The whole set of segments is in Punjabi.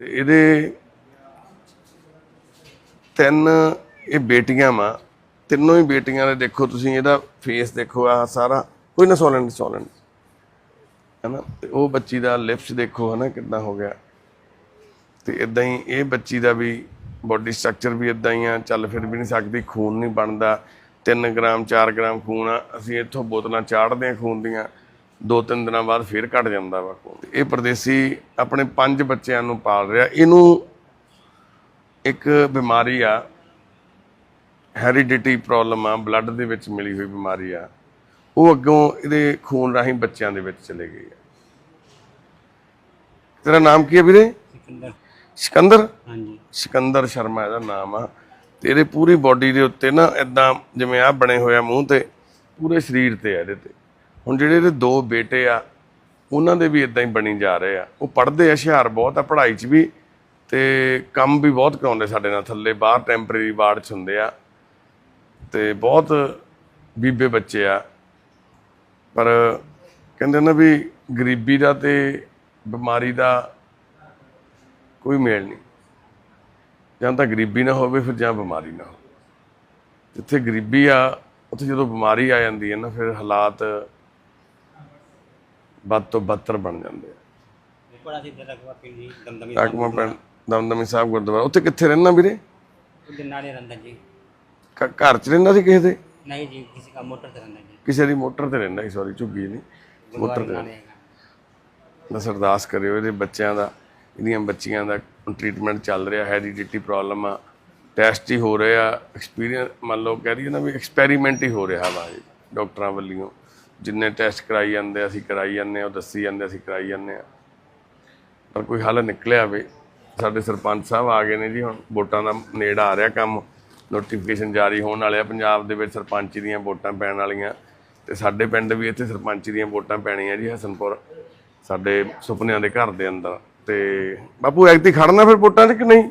ਇਹਦੇ ਤਿੰਨ ਇਹ ਬੇਟੀਆਂ ਵਾ। ਤਿੰਨੋਂ ਹੀ ਬੇਟੀਆਂ ਦੇ ਦੇਖੋ ਤੁਸੀਂ, ਇਹਦਾ ਫੇਸ ਦੇਖੋ ਆ ਸਾਰਾ ਕੋਈ ਨਾ ਸੋਲੈਂਡ ਸੋਲੈਂਡ ਹੈਨਾ? ਤੇ ਉਹ ਬੱਚੀ ਦਾ ਲਿਪਸ ਦੇਖੋ, ਹਨਾ, ਕਿੱਦਾਂ ਹੋ ਗਿਆ। ਤੇ ਇਦਾਂ ਹੀ ਇਹ ਬੱਚੀ ਦਾ ਵੀ ਬੋਡੀ ਸਟਰਕਚਰ ਵੀ ਇਦਾਂ ਹੀ ਆ, ਚੱਲ ਫਿਰ ਵੀ ਨਹੀਂ ਸਕਦੀ, ਖੂਨ ਨਹੀਂ ਬਣਦਾ। 3 ਗ੍ਰਾਮ 4 ਗ੍ਰਾਮ ਖੂਨ ਆ, ਅਸੀਂ ਇੱਥੋਂ ਬੋਤਲਾਂ ਚਾੜਦੇ ਆ ਖੂਨ ਦੀਆਂ। ਦੋ ਤਿੰਨ ਦਿਨਾਂ ਬਾਅਦ ਫਿਰ ਘਟ ਜਾਂਦਾ ਵਾ ਇਹ ਪਰਦੇਸੀ ਆਪਣੇ ਪੰਜ ਬੱਚਿਆਂ ਨੂੰ ਪਾਲ ਰਿਹਾ। ਇਹਨੂੰ ਇੱਕ ਬਿਮਾਰੀ ਆ ਹੈਰੀਡਿਟੀ ਪ੍ਰੋਬਲਮ ਆ ਬਲੱਡ ਦੇ ਵਿੱਚ ਮਿਲੀ ਹੋਈ ਬਿਮਾਰੀ ਆ। ਉਹ ਅੱਗੋਂ ਇਹਦੇ ਖੂਨ ਰਾਹੀਂ ਬੱਚਿਆਂ ਦੇ ਵਿੱਚ ਚਲੇ ਗਈ ਆ। ਤੇਰਾ ਨਾਮ ਕੀ ਹੈ ਵੀਰੇ? ਸਿਕੰਦਰ। ਸਿਕੰਦਰ? ਹਾਂਜੀ। ਸਿਕੰਦਰ ਸ਼ਰਮਾ ਇਹਦਾ ਨਾਮ ਆ। ਤੇ ਇਹਦੇ ਪੂਰੀ ਬਾਡੀ ਦੇ ਉੱਤੇ ਨਾ ਇਦਾਂ ਜਿਵੇਂ ਆ ਬਣੇ ਹੋਇਆ ਮੂੰਹ ਤੇ ਪੂਰੇ ਸਰੀਰ ਤੇ ਆ ਇਹਦੇ ਤੇ। ਹੁਣ ਜਿਹੜੇ ਇਹਦੇ ਦੋ ਬੇਟੇ ਆ, ਉਹਨਾਂ ਦੇ ਵੀ ਇਦਾਂ ਹੀ ਬਣੀ ਜਾ ਰਹੇ ਆ। ਉਹ ਪੜ੍ਹਦੇ ਆ, ਹੁਸ਼ਿਆਰ ਬਹੁਤ ਆ ਪੜ੍ਹਾਈ 'ਚ ਵੀ ਤੇ ਕੰਮ ਵੀ ਬਹੁਤ ਕਰਾਉਂਦੇ ਸਾਡੇ ਨਾਲ ਥੱਲੇ, ਬਾਹਰ ਟੈਂਪਰੇਰੀ ਵਾਰਡ 'ਚ ਹੁੰਦੇ ਆ। ਤੇ ਬਹੁਤ ਬੀਬੇ ਬੱਚੇ ਆ। ਪਰ ਕਹਿੰਦੇ ਨਾ ਵੀ ਗਰੀਬੀ ਦਾ ਤੇ ਬਿਮਾਰੀ ਦਾ ਕੋਈ ਮੇਲ ਨਹੀਂ। ਜਾਂ ਤਾਂ ਗਰੀਬੀ ਨਾ ਹੋਵੇ, ਫਿਰ ਜਾਂ ਬਿਮਾਰੀ ਨਾ ਹੋਵੇ। ਜਿੱਥੇ ਗਰੀਬੀ ਆ, ਉੱਥੇ ਜਦੋਂ ਬਿਮਾਰੀ ਆ ਜਾਂਦੀ ਹੈ ਨਾ, ਫਿਰ ਹਾਲਾਤ ਵੱਧ ਤੋਂ ਬੱਤਰ ਬਣ ਜਾਂਦੇ ਆ। ਬੜਾ ਸੀ ਦਮਦਮੀ ਟਾਕਮਾ ਪਿੰਡ ਦਮਦਮੀ ਸਾਹਿਬ ਗੁਰਦੁਆਰਾ। ਉੱਥੇ ਕਿੱਥੇ ਰਹਿਣਾ ਵੀਰੇ? ਉਹਦੇ ਨਾਲੇ ਰੰਦਾ ਜੀ। ਘ- ਘਰ 'ਚ ਰਹਿੰਦਾ ਸੀ ਕਿਸੇ ਦੇ? ਨਹੀਂ ਜੀ ਕਿਸੇ ਦਾ ਮੋਟਰ ਤੇ ਰੰਦਾ ਜੀ। ਕਿਸੇ ਦੀ ਮੋਟਰ ਤੇ ਰਹਿੰਦਾ ਸੀ ਸੌਰੀ ਝੁੱਗੀ ਨਹੀਂ ਮੋਟਰ ਤੇ ਨਾਲੇ ਹੈਗਾ। ਬਸ ਅਰਦਾਸ ਕਰਿਓ ਇਹਦੇ ਬੱਚਿਆਂ ਦਾ ਇਹਦੀਆਂ ਬੱਚੀਆਂ ਦਾ ਟ੍ਰੀਟਮੈਂਟ ਚੱਲ ਰਿਹਾ ਹੈਰੀਡਿਟੀ ਪ੍ਰੋਬਲਮ ਆ। ਟੈਸਟ ਹੀ ਹੋ ਰਹੇ ਆ ਐਕਸਪੀਰੀਅੰਸ ਮੰਨ ਲਓ ਕਹਿ ਰਹੀ ਨਾ ਵੀ ਐਕਸਪੈਰੀਮੈਂਟ ਹੀ ਹੋ ਰਿਹਾ ਵਾ ਜੀ ਡਾਕਟਰਾਂ ਵੱਲੋਂ। ਜਿੰਨੇ ਟੈਸਟ ਕਰਾਈ ਜਾਂਦੇ ਅਸੀਂ ਕਰਾਈ ਜਾਂਦੇ ਆ ਉਹ ਦੱਸੀ ਜਾਂਦੇ ਅਸੀਂ ਕਰਾਈ ਜਾਂਦੇ ਆ। ਪਰ ਕੋਈ ਹੱਲ ਨਿਕਲਿਆ ਵੇ ਸਾਡੇ ਸਰਪੰਚ ਸਾਹਿਬ ਆ ਗਏ ਨੇ ਜੀ ਹੁਣ ਵੋਟਾਂ ਦਾ ਨੇੜ ਆ ਰਿਹਾ ਕੰਮ। ਨੋਟੀਫਿਕੇਸ਼ਨ ਜਾਰੀ ਹੋਣ ਵਾਲੇ ਆ ਪੰਜਾਬ ਦੇ ਵਿੱਚ ਸਰਪੰਚ ਦੀਆਂ ਵੋਟਾਂ ਪੈਣ ਵਾਲੀਆਂ। ਤੇ ਸਾਡੇ ਪਿੰਡ ਵੀ ਇੱਥੇ ਸਰਪੰਚ ਦੀਆਂ ਵੋਟਾਂ ਪੈਣੀਆਂ ਜੀ ਹਸਨਪੁਰ ਸਾਡੇ ਸੁਪਨਿਆਂ ਦੇ ਘਰ ਦੇ ਅੰਦਰ। ਤੇ ਬਾਪੂ ਐਕਤੀ ਖੜਨਾ ਫਿਰ ਵੋਟਾਂ 'ਚ ਕਿ ਨਹੀਂ?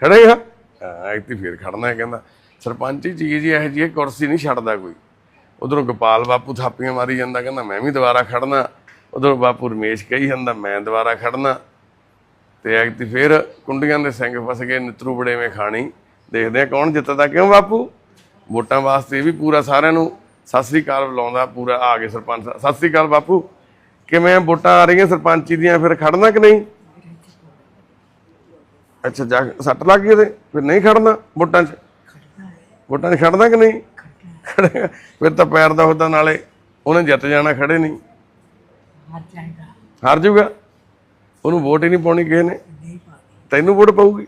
ਖੜੇ ਆ? ਹਾਂ ਐਕਤੀ ਫੇਰ ਖੜਨਾ ਹੈ ਕਹਿੰਦਾ। ਸਰਪੰਚ ਚੀਜ਼ ਹੀ ਇਹੋ ਹੈ, ਕੁਰਸੀ ਨਹੀਂ ਛੱਡਦਾ ਕੋਈ। ਉਧਰੋਂ ਗੋਪਾਲ ਬਾਪੂ ਥਾਪੀਆਂ ਮਾਰੀ ਜਾਂਦਾ, ਕਹਿੰਦਾ ਮੈਂ ਵੀ ਦੁਬਾਰਾ ਖੜਨਾ। ਉਧਰੋਂ ਬਾਪੂ ਰਮੇਸ਼ ਕਹੀ ਜਾਂਦਾ, ਮੈਂ ਦੁਬਾਰਾ ਖੜਨਾ। ਤੇ ਐਕਤੀ ਫੇਰ ਕੁੰਡੀਆਂ ਦੇ ਸਿੰਘ ਫਸ ਗਏ, ਨਿਤਰੂ ਬੜੇਵੇਂ ਖਾਣੀ। ਦੇਖਦੇ ਆ ਕੌਣ ਜਿੱਤਦਾ, ਕਿਉਂ ਬਾਪੂ? ਵੋਟਾਂ ਵਾਸਤੇ ਇਹ ਵੀ ਪੂਰਾ ਸਾਰਿਆਂ ਨੂੰ ਸਤਿ ਸ੍ਰੀ ਅਕਾਲ ਬੁਲਾਉਂਦਾ, ਪੂਰਾ ਆ ਗਏ ਸਰਪੰਚ। ਸਤਿ ਸ੍ਰੀ ਅਕਾਲ ਬਾਪੂ, ਕਿਵੇਂ ਵੋਟਾਂ ਆ ਰਹੀਆਂ ਸਰਪੰਚੀ ਦੀਆਂ, ਫਿਰ ਖੜਨਾ ਕਿ ਨਹੀਂ? ਅੱਛਾ, ਜਾ ਸੱਟ ਲੱਗ ਗਈ ਉਹਦੇ, ਫਿਰ ਨਹੀਂ ਖੜਨਾ ਵੋਟਾਂ 'ਚ? ਵੋਟਾਂ 'ਚ ਖੜਨਾ ਕਿ ਨਹੀਂ? ਖੜੇਗਾ ਫਿਰ ਤਾਂ ਪੈਰ ਦਾ ਹੁੰਦਾ ਨਾਲੇ ਉਹਨੇ ਜਿੱਤ ਜਾਣਾ ਖੜੇ ਨਹੀਂ। ਹਾਰ ਜਾਊਗਾ। ਉਹਨੂੰ ਵੋਟ ਹੀ ਨਹੀਂ ਪਾਉਣੀ ਕਿਸੇ ਨੇ। ਤੈਨੂੰ ਵੋਟ ਪਾਊਗੀ।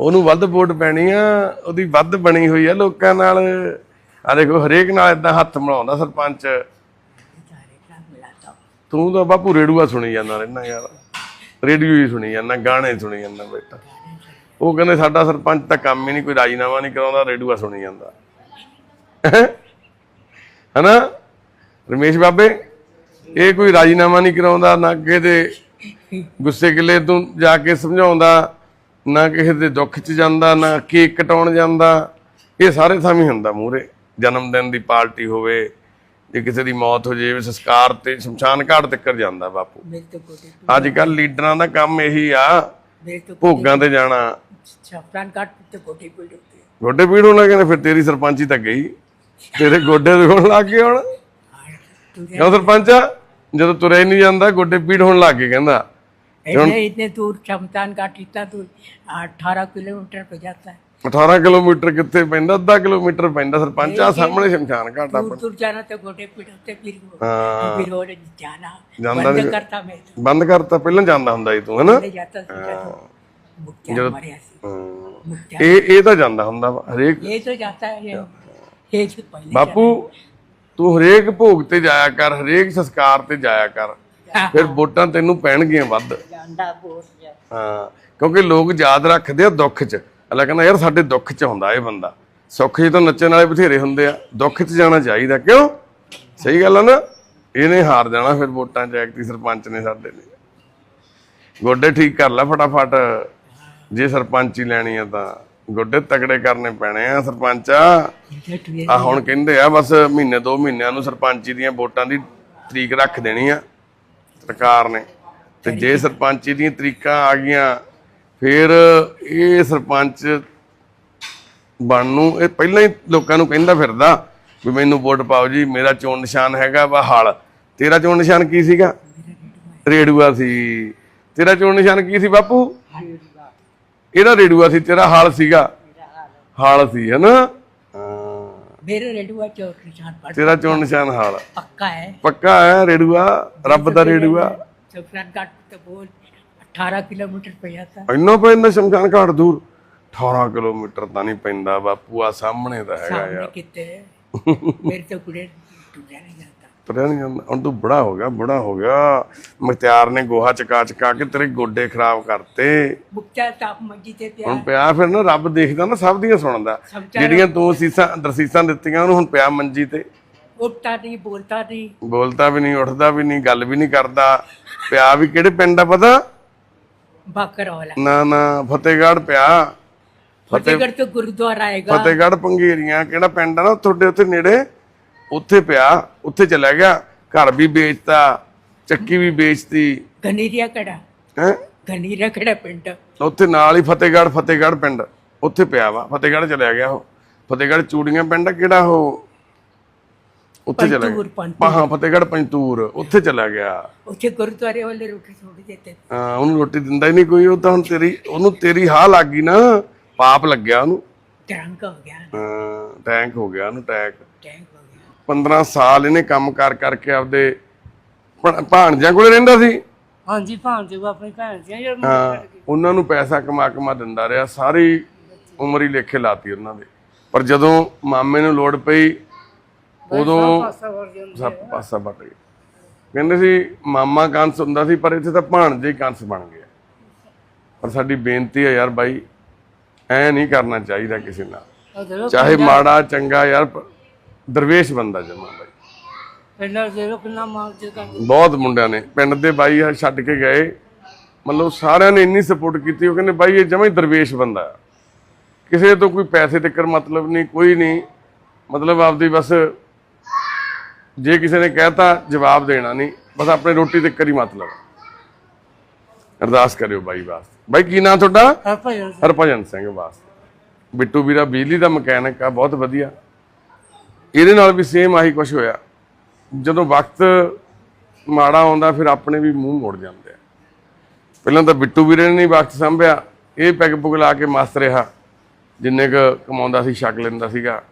ਉਹਨੂੰ ਵੱਧ ਵੋਟ ਪੈਣੀ ਆ। ਉਹਦੀ ਵੱਧ ਬਣੀ ਹੋਈ ਆ ਲੋਕਾਂ ਨਾਲ। ਆ ਦੇਖੋ ਹਰੇਕ ਨਾਲ ਇਦਾਂ ਹੱਥ ਮਿਲਾਉਂਦਾ ਸਰਪੰਚ। ਤੂੰ ਤਾਂ ਬਾਪੂ ਰੇਡੂਆ ਸੁਣੀ ਜਾਂਦਾ ਰਹਿਣਾ ਯਾਰ। ਰੇਡੀਓ ਹੀ ਸੁਣੀ ਜਾਂਦਾ ਗਾਣੇ ਸੁਣੀ ਜਾਂਦਾ ਬੇਟਾ ਉਹ ਕਹਿੰਦੇ ਸਾਡਾ ਸਰਪੰਚ ਤਾਂ ਕੰਮ ਹੀ ਨਹੀਂ ਕੋਈ ਰਾਜੀਨਾਮਾ ਨਹੀਂ ਕਰਾਉਂਦਾ ਰੇਡੂਆ ਸੁਣੀ ਜਾਂਦਾ। ਹਨਾ? ਰਮੇਸ਼ ਬਾਬੇ ਇਹ ਕੋਈ ਰਾਜੀਨਾਮਾ ਨਹੀਂ ਕਰਾਉਂਦਾ ਨਾ ਕਿਸੇ ਦੇ ਗੁੱਸੇ ਕਿਲੇ ਤੋਂ ਜਾ ਕੇ ਸਮਝਾਉਂਦਾ ਨਾ ਕਿਸੇ ਦੇ ਦੁੱਖ 'ਚ ਜਾਂਦਾ ਨਾ ਕੇਕ ਕਟਾਉਣ ਜਾਂਦਾ। ਇਹ ਸਾਰੇ ਥਾਮੀ ਹੁੰਦਾ ਮੂਰੇ ਜਨਮ ਦਿਨ ਦੀ ਪਾਰਟੀ ਹੋਵੇ ਜੇ ਕਿਸੇ ਦੀ ਮੌਤ ਹੋ ਜਾਵੇ ਸੰਸਕਾਰ ਤੇ ਸ਼ਮਸ਼ਾਨ ਘਾਟ ਤੱਕ ਜਾਂਦਾ ਬਾਪੂ। ਅੱਜ ਕੱਲ ਲੀਡਰਾਂ ਦਾ ਕੰਮ ਇਹੀ ਆ ਭੋਗਾਂ ਤੇ ਜਾਣਾ। ਸ਼ਮਸ਼ਾਨ ਘਾਟ ਤੇ ਗੋਡੇ ਪੀੜ ਗੋਡੇ ਪੀੜ ਹੋਣਾ ਕਹਿੰਦੇ ਫਿਰ ਤੇਰੀ ਸਰਪੰਚੀ ਤਾਂ ਗਈ। ਤੇਰੇ ਗੋਡੇ ਦੁਖਣ ਲੱਗ ਗਏ ਹੁਣ ਕਿਉਂ ਸਰਪੰਚ ਜਦੋਂ ਤੁਰਿਆ ਹੀ ਨਹੀਂ ਜਾਂਦਾ ਗੋਡੇ ਪੀੜ ਹੋਣ ਲੱਗ ਗਏ ਕਹਿੰਦਾ इतने इतने दूर शमशान घाट इतना दूर अठारह किलोमीटर पे जाता है 18 किलोमीटर ਕਿੱਥੇ ਪੈਂਦਾ ਅੱਧਾ ਕਿਲੋਮੀਟਰ ਪੈਂਦਾ ਸਰਪੰਚ ਆ ਸਾਹਮਣੇ ਸ਼ਮਸ਼ਾਨ ਘਾਟ ਆ दूर दूर जाना तो गोटे पीड़ होते फिर वो हाँ। फिर वो जाना जाना बंद नहीं- करता मैं तो ਬੰਦ ਕਰਤਾ ਪਹਿਲਾਂ ਜਾਂਦਾ ਹੁੰਦਾ ਸੀ ਤੂੰ ਹੈਨਾ ले जाता था मुक्तिया हमारे यहाँ से ਹਮ। मुक्तिया ਇਹ ਇਹ ਤਾਂ ਜਾਂਦਾ ਹੁੰਦਾ ਵਾ ਹਰੇਕ ये तो जाता है ये ਬਾਪੂ ਤੂੰ ਹਰੇਕ ਭੋਗ ਤੇ ਜਾਇਆ ਕਰ ਹਰੇਕ ਸੰਸਕਾਰ ਤੇ ਜਾਇਆ ਕਰ। ਫਿਰ ਵੋਟਾਂ ਤੈਨੂੰ ਪੈਣਗੀਆਂ ਵੱਧ। ਹਾਂ ਕਿਉਂਕਿ ਲੋਕ ਯਾਦ ਰੱਖਦੇ ਆ ਦੁੱਖ 'ਚ। ਅੱਲਾ ਕਹਿੰਦਾ ਯਾਰ ਸਾਡੇ ਦੁੱਖ 'ਚ ਹੁੰਦਾ ਇਹ ਬੰਦਾ। ਸੁੱਖ 'ਚ ਤਾਂ ਨੱਚਣ ਵਾਲੇ ਬਥੇਰੇ ਹੁੰਦੇ ਆ। ਦੁੱਖ 'ਚ ਜਾਣਾ ਚਾਹੀਦਾ। ਕਿਉਂ? ਸਹੀ ਗੱਲ ਆ ਨਾ? ਇਹਨੇ ਹਾਰ ਜਾਣਾ ਫਿਰ ਵੋਟਾਂ 'ਚ ਐਕਟੀ ਸਰਪੰਚ ਨੇ ਸਾਡੇ ਨੇ ਗੋਡੇ ਠੀਕ ਕਰ ਲੈ ਫਟਾਫਟ। ਜੇ ਸਰਪੰਚ ਹੀ ਲੈਣੀ ਆ ਤਾਂ। ਗੋਡੇ ਤਕੜੇ ਕਰਨੇ ਪੈਣੇ ਆ, ਸਰਪੰਚ। ਆ ਹੁਣ ਕਹਿੰਦੇ ਆ ਬਸ ਮਹੀਨੇ ਦੋ ਮਹੀਨਿਆਂ ਨੂੰ ਸਰਪੰਚੀ ਦੀਆਂ ਵੋਟਾਂ ਦੀ ਤਰੀਕ ਰੱਖ ਦੇਣੀ ਆ ਸਰਕਾਰ ਨੇ। ਤੇ ਜੇ ਸਰਪੰਚੀ ਦੀਆਂ ਤਰੀਕਾਂ ਆ ਗਈਆਂ, ਫਿਰ ਇਹ ਸਰਪੰਚ ਬਣ ਨੂੰ ਇਹ ਪਹਿਲਾਂ ਹੀ ਲੋਕਾਂ ਨੂੰ ਕਹਿੰਦਾ ਫਿਰਦਾ ਵੀ ਮੈਨੂੰ ਵੋਟ ਪਾਓ ਜੀ, ਮੇਰਾ ਚੋਣ ਨਿਸ਼ਾਨ ਹੈਗਾ ਵਾ ਹਲ। ਤੇਰਾ ਚੋਣ ਨਿਸ਼ਾਨ ਕੀ ਸੀਗਾ? ਰੇੜੂਆ ਸੀ। ਤੇਰਾ ਚੋਣ ਨਿਸ਼ਾਨ ਕੀ ਸੀ ਬਾਪੂ? ਇਹਦਾ ਰੇੜੂਆ ਸੀ ਤੇਰਾ ਹਾਲ ਸੀਗਾ। ਹਾਲ ਸੀ ਹੈ। ਨਾ ਮੇਰੇ ਰੇੜੂਆ ਚੋਰ ਨਿਸ਼ਾਨ ਪੜ ਤੇਰਾ ਚੋਰ ਨਿਸ਼ਾਨ ਹਾਲ। ਪੱਕਾ ਹੈ। ਪੱਕਾ ਹੈ ਰੇੜੂਆ ਰੱਬ ਦਾ ਰੇੜੂਆ ਸ਼ਮਸ਼ਾਨ ਘਾਟ ਤੋਂ ਬੋਲ 18 ਕਿਲੋਮੀਟਰ ਪਿਆ ਤਾਂ। ਇੰਨਾ ਪੈਂਦਾ ਸ਼ਮਸ਼ਾਨ ਘਾਟ ਦੂਰ? 18 ਕਿਲੋਮੀਟਰ ਤਾਂ ਨਹੀਂ ਪੈਂਦਾ ਬਾਪੂ ਆ ਸਾਹਮਣੇ ਦਾ ਹੈਗਾ ਯਾਰ। ਕਿਤੇ ਮੇਰੇ ਤੋਂ ਕੁੜੇ ਟੁੱਟ ਜਾਣੇ ਤੁਰਿਆ ਨਹੀਂ ਹੁਣ ਤੂੰ ਬੜਾ ਹੋ ਗਿਆ ਬੜਾ ਹੋ ਗਿਆ। ਮਖਤਿਆਰ ਨੇ ਗੋਹਾ ਚਕਾ ਚਕਾ ਕੇ ਤੇਰੇ ਗੋਡੇ ਖਰਾਬ ਕਰਤੇ। ਬੁੱਕਾ ਟਾਪ ਮੱਗੀ ਤੇ ਪਿਆ। ਹੁਣ ਪਿਆ ਫਿਰ ਨਾ ਰੱਬ ਦੇਖਦਾ ਨਾ ਸਭ ਦੀਆਂ ਸੁਣਦਾ। ਜਿਹੜੀਆਂ ਤੂੰ ਸੀਸਾਂ ਦਰਸੀਸਾਂ ਦਿੱਤੀਆਂ ਉਹਨੂੰ ਹੁਣ ਪਿਆ ਮੰਜੀ ਤੇ। ਉੱਠਦਾ ਨਹੀਂ ਬੋਲਦਾ ਨਹੀਂ ਬੋਲਦਾ ਵੀ ਨਹੀਂ ਉੱਠਦਾ ਵੀ ਨਹੀਂ ਗੱਲ ਵੀ ਨਹੀਂ ਕਰਦਾ। ਪਿਆ ਵੀ ਕਿਹੜੇ ਪਿੰਡ ਆ ਪਤਾ? ਬਾਕਰੋਲਾ। ਨਾ ਨਾ ਫਤਿਹਗੜ੍ਹ ਪਿਆ। ਫਤਿਹਗੜ੍ਹ ਤੋਂ ਗੁਰਦੁਆਰਾ ਆਏਗਾ। ਫਤਿਹਗੜ੍ਹ ਪੰਗੀਰੀਆਂ ਕਿਹੜਾ ਪਿੰਡ ਆ ਨਾ ਤੁਹਾਡੇ ਉੱਥੇ ਨੇੜੇ? ਉੱਥੇ ਪਿਆ ਉੱਥੇ ਚਲਾ ਗਿਆ ਘਰ ਵੀ ਵੇਚਤਾ ਚੱਕੀ ਵੀ ਵੇਚਤੀ। ਗਨੀਰੀਆ ਕੜਾ ਹੈ? ਗਨੀਰੀਆ ਕੜਾ ਪਿੰਡ? ਉੱਥੇ ਨਾਲ ਹੀ ਫਤੇਗੜ ਫਤੇਗੜ ਪਿੰਡ ਉੱਥੇ ਪਿਆ ਵਾ ਫਤੇਗੜ ਚਲਿਆ ਗਿਆ ਉਹ। ਫਤੇਗੜ ਚੂੜੀਆਂ ਪਿੰਡ ਕਿਹੜਾ ਉਹ? ਉੱਥੇ ਚਲਾ ਗਿਆ। ਹਾਂ ਫਤੇਗੜ ਪੰਤੂਰ ਉੱਥੇ ਚਲਾ ਗਿਆ। ਉੱਥੇ ਗੁਰਦੁਆਰੇ ਵਾਲੇ ਰੋਟੀ ਛੋੜ ਦਿੱਤੇ। ਹਾਂ ਉਹਨੂੰ ਰੋਟੀ ਦਿੰਦਾ ਹੀ ਨਹੀਂ ਕੋਈ ਉਹ ਤਾਂ ਹੁਣ ਤੇਰੀ ਉਹਨੂੰ ਤੇਰੀ ਹਾਹ ਲੱਗ ਗਈ ਨਾ ਪਾਪ ਲੱਗਿਆ ਉਹਨੂੰ। ਟੈਂਕ ਹੋ ਗਿਆ। ਹਾਂ ਟੈਂਕ ਹੋ ਗਿਆ ਉਹਨੂੰ ਟੈਂਕ। 15 ਸਾਲ ਇਹਨੇ ਕੰਮ ਕਰ ਕਰਕੇ ਆਪਦੇ ਭਣ- ਭਾਣਜਿਆਂ ਕੋਲੇ ਰਹਿੰਦਾ ਸੀ? ਹਾਂਜੀ ਉਹ ਆਪਣੀ ਭੈਣ ਸੀ ਯਾਰ ਹਾਂ ਉਹਨਾਂ ਨੂੰ ਪੈਸਾ ਕਮਾ ਕਮਾ ਦਿੰਦਾ ਰਿਹਾ ਸਾਰੀ ਉਮਰ ਹੀ ਲੇਖੇ ਲਾਤੀ ਉਹਨਾਂ ਦੇ। ਪਰ ਜਦੋਂ ਮਾਮੇ ਨੂੰ ਲੋੜ ਪਈ ਉਦੋਂ ਪਾਸਾ ਵਰ ਜਾਂਦਾ ਸਭ ਪਾਸਾ ਵੱਟ ਗਿਆ ਕਹਿੰਦੇ ਸੀ ਮਾਮਾ ਕੰਸ ਹੁੰਦਾ ਸੀ ਪਰ ਇੱਥੇ ਤਾਂ ਭਾਣਜੇ ਹੀ ਕੰਸ ਬਣ ਗਿਆ ਪਰ ਸਾਡੀ ਬੇਨਤੀ ਹੈ ਯਾਰ ਬਾਈ ਐ ਨਹੀਂ ਕਰਨਾ ਚਾਹੀਦਾ ਕਿਸੇ ਨਾਲ। ਦੇਖੋ ਚਾਹੇ ਮਾੜਾ ਚੰਗਾ ਯਾਰ ਪ- ਦਰਵੇਸ਼ ਬੰਦਾ ਜਮਾ ਬਾਈ। ਪਿੰਡਾਂ ਦੇ ਲੋਕ ਕਿੰਨਾ ਮਾਰ ਜਿੱਦਾਂ ਬਹੁਤ ਮੁੰਡਿਆਂ ਨੇ ਪਿੰਡ ਦੇ ਬਾਈ ਆ ਛੱਡ ਕੇ ਗਏ। ਮਤਲਬ ਸਾਰਿਆਂ ਨੇ ਇੰਨੀ ਸਪੋਰਟ ਕੀਤੀ ਉਹ ਕਹਿੰਦੇ ਬਾਈ ਇਹ ਜਮਾਂ ਹੀ ਦਰਵੇਸ਼ ਬੰਦਾ। ਕਿਸੇ ਤੋਂ ਕੋਈ ਪੈਸੇ ਤੱਕਰ ਮਤਲਬ ਨਹੀਂ ਕੋਈ ਨਹੀਂ। ਮਤਲਬ ਆਪਦੀ ਬਸ ਜੇ ਕਿਸੇ ਨੇ ਕਹਿਤਾ ਜਵਾਬ ਦੇਣਾ ਨਹੀਂ ਬਸ ਆਪਣੇ ਰੋਟੀ ਤੱਕਰ ਹੀ ਮਤਲਬ। ਅਰਦਾਸ ਕਰਿਓ ਬਾਈ ਵਾਸਤੇ। ਬਾਈ ਕੀ ਨਾਂ ਤੁਹਾਡਾ? ਹਰਭਜਨ ਸਿੰਘ ਵਾਸਤੇ। ਬਿੱਟੂ ਵੀਰਾ ਬਿਜਲੀ ਦਾ ਮਕੈਨਿਕ ਆ ਬਹੁਤ ਵਧੀਆ। ਇਹਦੇ ਨਾਲ ਵੀ ਸੇਮ ਆਹੀ ਕੁਝ ਹੋਇਆ। ਜਦੋਂ ਵਕਤ ਮਾੜਾ ਆਉਂਦਾ, ਫਿਰ ਆਪਣੇ ਵੀ ਮੂੰਹ ਮੁੜ ਜਾਂਦੇ ਆ। ਪਹਿਲਾਂ ਤਾਂ ਬਿੱਟੂ ਵੀਰੇ ਨੇ ਨਹੀਂ ਵਕਤ ਸੰਭਿਆ। ਇਹ ਪੈਗ ਪੁਗ ਲਾ ਕੇ ਮਸਤ ਰਿਹਾ। ਜਿੰਨੇ ਕ ਕਮਾਉਂਦਾ ਸੀ, ਛਕ ਲੈਂਦਾ ਸੀਗਾ।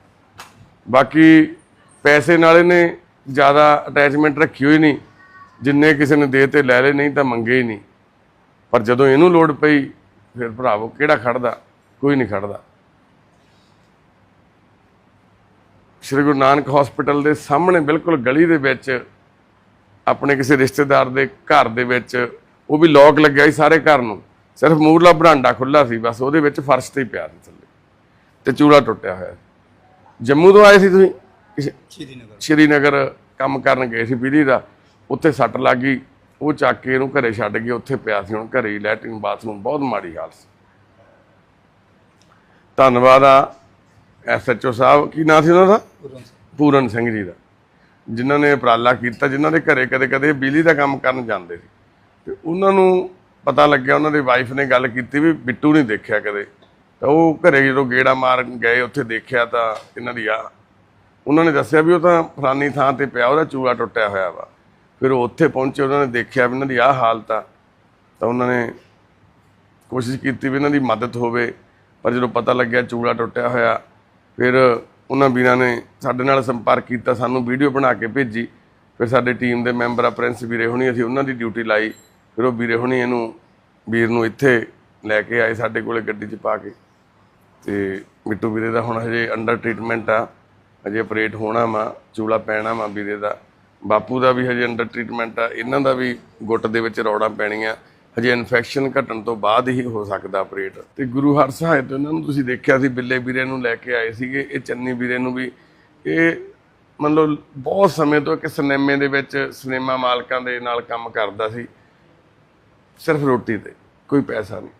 ਬਾਕੀ ਪੈਸੇ ਨਾਲ ਇਹਨੇ ਜ਼ਿਆਦਾ ਅਟੈਚਮੈਂਟ ਰੱਖੀ ਹੋਈ ਨਹੀਂ। ਜਿੰਨੇ ਕਿਸੇ ਨੇ ਦੇ ਤੇ ਲੈ ਲਏ, ਨਹੀਂ ਤਾਂ ਮੰਗੇ ਹੀ ਨਹੀਂ। ਪਰ ਜਦੋਂ ਇਹਨੂੰ ਲੋੜ ਪਈ, ਫਿਰ ਭਰਾਵੋ, ਕਿਹੜਾ ਖੜਦਾ? ਕੋਈ ਨਹੀਂ ਖੜਦਾ। ਸ੍ਰੀ ਗੁਰੂ ਨਾਨਕ ਹਸਪੀਟਲ ਦੇ ਸਾਹਮਣੇ ਬਿਲਕੁਲ ਗਲੀ ਦੇ ਵਿੱਚ ਆਪਣੇ ਕਿਸੇ ਰਿਸ਼ਤੇਦਾਰ ਦੇ ਘਰ ਦੇ ਵਿੱਚ ਉਹ ਵੀ ਲੋਕ ਲੱਗਿਆ ਸੀ ਸਾਰੇ ਘਰ ਨੂੰ। ਸਿਰਫ ਮੂਰਲਾ ਬਰਾਂਡਾ ਖੁੱਲਾ ਸੀ ਬਸ ਉਹਦੇ ਵਿੱਚ ਫਰਸ਼ ਤੇ ਪਿਆ ਸੀ ਥੱਲੇ। ਤੇ ਚੂੜਾ ਟੁੱਟਿਆ ਹੋਇਆ ਜੰਮੂ ਤੋਂ ਆਏ ਸੀ ਤੁਸੀਂ? ਸ਼੍ਰੀਨਗਰ। ਸ਼੍ਰੀਨਗਰ ਕੰਮ ਕਰਨ ਗਏ ਸੀ ਬਿਜਲੀ ਦਾ। ਉੱਥੇ ਸੱਟ ਲੱਗ ਗਈ। ਉਹ ਚੱਕ ਕੇ ਇਹਨੂੰ ਘਰੇ ਛੱਡ ਗਏ ਉੱਥੇ ਪਿਆ ਸੀ। ਹੁਣ ਘਰੇ ਲੈਟਰਿੰਗ ਬਾਥਰੂਮ ਬਹੁਤ ਮਾੜੀ ਹਾਲਤ ਸੀ। ਧੰਨਵਾਦ ਆ ਐਸਐਚਓ ਸਾਹਿਬ, ਕੀ ਨਾਂ ਸੀ ਉਹਨਾਂ ਦਾ? ਪੂਰਨ ਸਿੰਘ ਜੀ ਦਾ। ਜਿਨ੍ਹਾਂ ਨੇ ਉਪਰਾਲਾ ਕੀਤਾ, ਜਿਨ੍ਹਾਂ ਦੇ ਘਰੇ ਕਦੇ ਕਦੇ ਬਿਜਲੀ ਦਾ ਕੰਮ ਕਰਨ ਜਾਂਦੇ ਸੀ। ਤੇ ਉਹਨਾਂ ਨੂੰ ਪਤਾ ਲੱਗਿਆ, ਉਹਨਾਂ ਦੀ ਵਾਈਫ ਨੇ ਗੱਲ ਕੀਤੀ ਵੀ ਬਿੱਟੂ ਨਹੀਂ ਦੇਖਿਆ ਕਦੇ। ਤਾਂ ਉਹ ਘਰੇ ਜਦੋਂ ਗੇੜਾ ਮਾਰਨ ਗਏ, ਉੱਥੇ ਦੇਖਿਆ ਤਾਂ ਇਹਨਾਂ ਦੀ ਆ। ਉਹਨਾਂ ਨੇ ਦੱਸਿਆ ਵੀ ਉਹ ਤਾਂ ਫਲਾਨੀ ਥਾਂ ਤੇ ਪਿਆ, ਉਹਦਾ ਚੂੜਾ ਟੁੱਟਿਆ ਹੋਇਆ ਵਾ। ਫਿਰ ਉਹ ਉੱਥੇ ਪਹੁੰਚੇ, ਉਹਨਾਂ ਨੇ ਦੇਖਿਆ ਵੀ ਇਹਨਾਂ ਦੀ ਆਹ ਹਾਲਤ ਆ। ਤਾਂ ਉਹਨਾਂ ਨੇ ਕੋਸ਼ਿਸ਼ ਕੀਤੀ ਵੀ ਇਹਨਾਂ ਦੀ ਮਦਦ ਹੋਵੇ, ਪਰ ਜਦੋਂ ਪਤਾ ਲੱਗਿਆ ਚੂੜਾ ਟੁੱਟਿਆ ਹੋਇਆ ਫਿਰ ਉਹਨਾਂ ਵੀਰਾਂ ਨੇ ਸਾਡੇ ਨਾਲ ਸੰਪਰਕ ਕੀਤਾ, ਸਾਨੂੰ ਵੀਡੀਓ ਬਣਾ ਕੇ ਭੇਜੀ। ਫਿਰ ਸਾਡੇ ਟੀਮ ਦੇ ਮੈਂਬਰ ਆ, ਪ੍ਰਿੰਸ ਵੀਰੇ ਹੁਣੀ, ਅਸੀਂ ਉਹਨਾਂ ਦੀ ਡਿਊਟੀ ਲਾਈ। ਫਿਰ ਉਹ ਵੀਰੇ ਹੁਣੀ ਇਹਨੂੰ, ਵੀਰ ਨੂੰ ਇੱਥੇ ਲੈ ਕੇ ਆਏ ਸਾਡੇ ਕੋਲੇ ਗੱਡੀ 'ਚ ਪਾ ਕੇ। ਤੇ ਮਿੱਟੂ ਵੀਰੇ ਦਾ ਹੁਣ ਹਜੇ ਅੰਡਰ ਟ੍ਰੀਟਮੈਂਟ ਆ। ਹਜੇ ਆਪਰੇਟ ਹੋਣਾ ਵਾ, ਚੂਲਾ ਪੈਣਾ ਵਾ ਵੀਰੇ ਦਾ। ਬਾਪੂ ਦਾ ਵੀ ਹਜੇ ਅੰਡਰ ਟ੍ਰੀਟਮੈਂਟ ਆ। ਇਹਨਾਂ ਦਾ ਵੀ ਗੁੱਟ ਦੇ ਵਿੱਚ ਰੌੜਾਂ ਪੈਣੀਆਂ। ਹਜੇ ਇਨਫੈਕਸ਼ਨ ਘਟਣ ਤੋਂ ਬਾਅਦ ਹੀ ਹੋ ਸਕਦਾ ਆਪਰੇਟ ਤੇ ਗੁਰੂ ਹਰ ਸਹਾਇ ਤੋਂ ਇਹਨਾਂ ਨੂੰ ਤੁਸੀਂ ਦੇਖਿਆ ਸੀ, ਬਿੱਲੇ ਵੀਰੇ ਨੂੰ ਲੈ ਕੇ ਆਏ ਸੀਗੇ, ਇਹ ਚੰਨੀ ਵੀਰੇ ਨੂੰ ਵੀ। ਇਹ ਮੰਨ ਲਓ ਬਹੁਤ ਸਮੇਂ ਤੋਂ ਇੱਕ ਸਿਨੇਮੇ ਦੇ ਵਿੱਚ ਸਿਨੇਮਾ ਮਾਲਕਾਂ ਦੇ ਨਾਲ ਕੰਮ ਕਰਦਾ ਸੀ। ਸਿਰਫ ਰੋਟੀ ਤੇ, ਕੋਈ ਪੈਸਾ ਨਹੀਂ।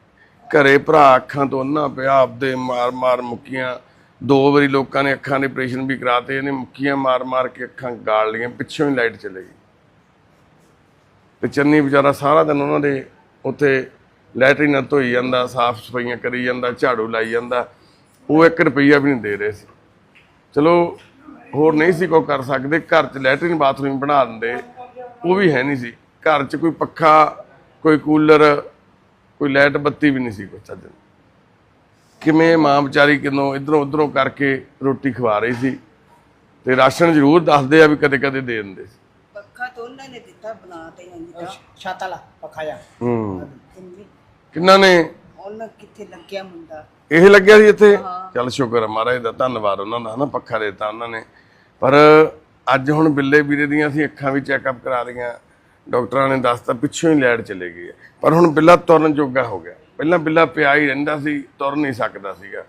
ਘਰੇ ਭਰਾ ਅੱਖਾਂ ਤੋਂ ਅੰਨਾ ਪਿਆ, ਆਪਦੇ ਮਾਰ ਮਾਰ ਮੁੱਕੀਆਂ। ਦੋ ਵਾਰੀ ਲੋਕਾਂ ਨੇ ਅੱਖਾਂ ਦੇ ਆਪਰੇਸ਼ਨ ਵੀ ਕਰਾਤੇ, ਇਹਨੇ ਮੁੱਕੀਆਂ ਮਾਰ ਮਾਰ ਕੇ ਅੱਖਾਂ ਗਾਲ ਲਈਆਂ, ਪਿੱਛੋਂ ਹੀ ਲਾਈਟ ਚਲੇ ਗਈ। ਤੇ ਚੰਨੀ ਵਿਚਾਰਾ ਸਾਰਾ ਦਿਨ ਉਹਨਾਂ ਦੇ ਉੱਥੇ ਲੈਟਰੀਨਾਂ ਧੋਈ ਜਾਂਦਾ, ਸਾਫ਼ ਸਫਾਈਆਂ ਕਰੀ ਜਾਂਦਾ, ਝਾੜੂ ਲਾਈ ਜਾਂਦਾ। ਉਹ 1 ਰੁਪਈਆ ਵੀ ਨਹੀਂ ਦੇ ਰਹੇ ਸੀ। ਚਲੋ, ਹੋਰ ਨਹੀਂ ਸੀ ਕੋਈ ਕਰ ਸਕਦੇ। ਘਰ 'ਚ ਲੈਟਰੀਨ ਬਾਥਰੂਮ ਬਣਾ ਦਿੰਦੇ। ਉਹ ਵੀ ਹੈ ਨਹੀਂ ਸੀ। ਘਰ 'ਚ ਕੋਈ ਪੱਖਾ, ਕੋਈ ਕੂਲਰ, ਕੋਈ ਲਾਈਟ ਬੱਤੀ ਵੀ ਨਹੀਂ ਸੀ ਕੋਈ ਚੱਜ ਕਿਵੇਂ ਮਾਂ ਵਿਚਾਰੀ ਕਿਦੋਂ ਇਧਰੋਂ ਉਧਰੋਂ ਕਰਕੇ ਰੋਟੀ ਖਵਾ ਰਹੀ ਸੀ। ਤੇ ਰਾਸ਼ਨ ਜ਼ਰੂਰ ਦੱਸਦੇ ਆ ਵੀ ਕਦੇ ਕਦੇ ਦੇ ਦਿੰਦੇ ਸੀ। ਛੱਤ ਨੇ ਦਿੱਤਾ ਬਣਾ ਕਿੰਨਾ ਨੇ? ਇਹ ਲੱਗਿਆ ਸੀ ਇੱਥੇ? ਚੱਲ ਸ਼ੁਕਰ ਹੈ ਮਹਾਰਾਜ ਦਾ ਧੰਨਵਾਦ ਉਹਨਾਂ ਦਾ ਹਨਾ ਪੱਖਾ ਦਿੱਤਾ ਉਹਨਾਂ ਨੇ। ਪਰ ਅੱਜ ਹੁਣ ਬਿੱਲੇ ਵੀਰੇ ਦੀਆਂ ਅਸੀਂ ਅੱਖਾਂ ਵੀ ਚੈੱਕਅਪ ਕਰਾ ਲਈਆਂ ਡਾਕਟਰਾਂ ਨੇ ਦੱਸਤਾ ਪਿੱਛੋਂ ਹੀ ਲੈਟ ਚਲੇ ਗਈ ਪਰ ਹੁਣ ਬਿੱਲਾ ਤੁਰਨ ਜੋਗਾ ਹੋ ਗਿਆ। ਪਹਿਲਾਂ ਬਿੱਲਾ ਪਿਆ ਹੀ ਰਹਿੰਦਾ ਸੀ ਤੁਰ ਨਹੀਂ ਸਕਦਾ ਸੀਗਾ।